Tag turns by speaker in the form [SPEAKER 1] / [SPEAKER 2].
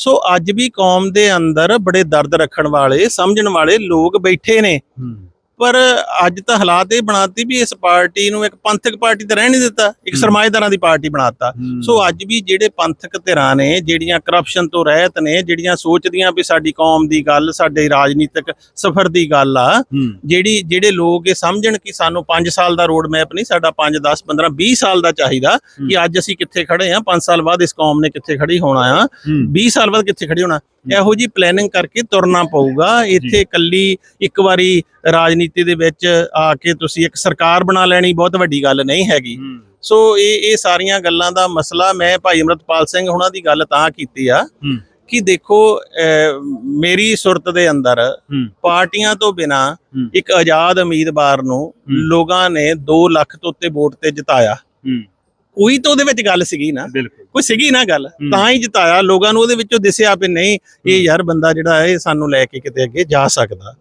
[SPEAKER 1] ਸੋ ਅੱਜ ਵੀ ਕੌਮ ਦੇ ਅੰਦਰ ਬੜੇ ਦਰਦ ਰੱਖਣ ਵਾਲੇ, ਸਮਝਣ ਵਾਲੇ ਲੋਕ ਬੈਠੇ ਨੇ। ਪਰ ਅੱਜ ਤਾਂ ਹਾਲਾਤ ਇਹ ਬਣਾਤੀ ਵੀ ਇਸ ਪਾਰਟੀ ਨੂੰ ਇੱਕ ਪੰਥਕ ਪਾਰਟੀ ਤਾਂ ਰਹਿਣ ਨਹੀਂ ਦਿੱਤਾ ਇੱਕ
[SPEAKER 2] ਹੂੰ।
[SPEAKER 1] ਸਰਮਾਏਦਾਰਾਂ ਦੀ ਪਾਰਟੀ ਬਣਾਤਾ। ਸੋ ਅੱਜ ਵੀ ਜਿਹੜੇ ਪੰਥਕ ਧਿਰਾਂ ਨੇ ਜਿਹੜੀਆਂ ਕਰਪਸ਼ਨ ਤੋਂ ਰਹਿਤ ਨੇ ਜਿਹੜੀਆਂ ਸੋਚਦੀਆਂ ਵੀ ਸਾਡੀ ਕੌਮ ਦੀ ਗੱਲ ਸਾਡੇ ਰਾਜਨੀਤਿਕ ਸਫ਼ਰ ਦੀ ਗੱਲ ਆ ਜਿਹੜੀ ਜਿਹੜੇ ਲੋਕ ਇਹ ਸਮਝਣ ਕਿ ਸਾਨੂੰ 5 ਸਾਲ ਦਾ ਰੋਡ ਮੈਪ ਨਹੀਂ ਸਾਡਾ 5 10 15 20 ਸਾਲ ਦਾ ਚਾਹੀਦਾ ਕਿ ਅੱਜ ਅਸੀਂ ਕਿੱਥੇ ਖੜੇ ਆ 5 ਸਾਲ ਬਾਅਦ ਇਸ ਕੌਮ ਨੇ ਕਿੱਥੇ ਖੜੀ ਹੋਣਾ ਆ 20 ਸਾਲ ਬਾਅਦ ਕਿੱਥੇ ਖੜੀ ਹੋਣਾ। ਇਹੋ ਜੀ ਪਲੈਨਿੰਗ ਕਰਕੇ ਤੁਰਨਾ ਪਊਗਾ। ਇੱਥੇ ਕੱਲੀ ਇੱਕ ਵਾਰੀ ਰਾਜਨੀਤੀ ਦੇ ਵਿੱਚ ਆ ਕੇ ਤੁਸੀਂ ਇੱਕ ਸਰਕਾਰ ਬਣਾ ਲੈਣੀ ਬਹੁਤ ਵੱਡੀ ਗੱਲ ਨਹੀਂ ਹੈਗੀ। ਸੋ ਇਹ ਇਹ ਸਾਰੀਆਂ ਗੱਲਾਂ ਦਾ ਮਸਲਾ ਮੈਂ ਭਾਈ ਅਮਰਤਪਾਲ ਸਿੰਘ ਹੁਣਾਂ ਦੀ ਗੱਲ ਤਾਂ ਕੀਤੀ ਆ। ਕਿ ਦੇਖੋ ਮੇਰੀ ਸੁਰਤ ਦੇ ਅੰਦਰ ਪਾਰਟੀਆਂ ਤੋਂ ਬਿਨਾ। ਇੱਕ ਆਜ਼ਾਦ ਉਮੀਦਵਾਰ ਨੂੰ ਲੋਕਾਂ ਨੇ 2 ਲੱਖ ਤੋਂ ਉੱਤੇ ਵੋਟ ਤੇ ਜਿਤਾਇਆ। ਕੋਈ ਤਾਂ ਉਹਦੇ ਵਿੱਚ ਗੱਲ ਸੀਗੀ ਨਾ। ਕੋਈ ਸੀਗੀ ਨਾ ਗੱਲ। ਤਾਂ ਹੀ ਜਿਤਾਇਆ। ਲੋਕਾਂ ਨੂੰ ਉਹਦੇ ਵਿੱਚੋਂ ਦਿਸਿਆ ਵੀ ਨਹੀਂ ਇਹ ਯਾਰ ਬੰਦਾ ਜਿਹੜਾ ਹੈ ਇਹ ਸਾਨੂੰ ਲੈ ਕੇ ਕਿਤੇ ਅੱਗੇ ਜਾ ਸਕਦਾ।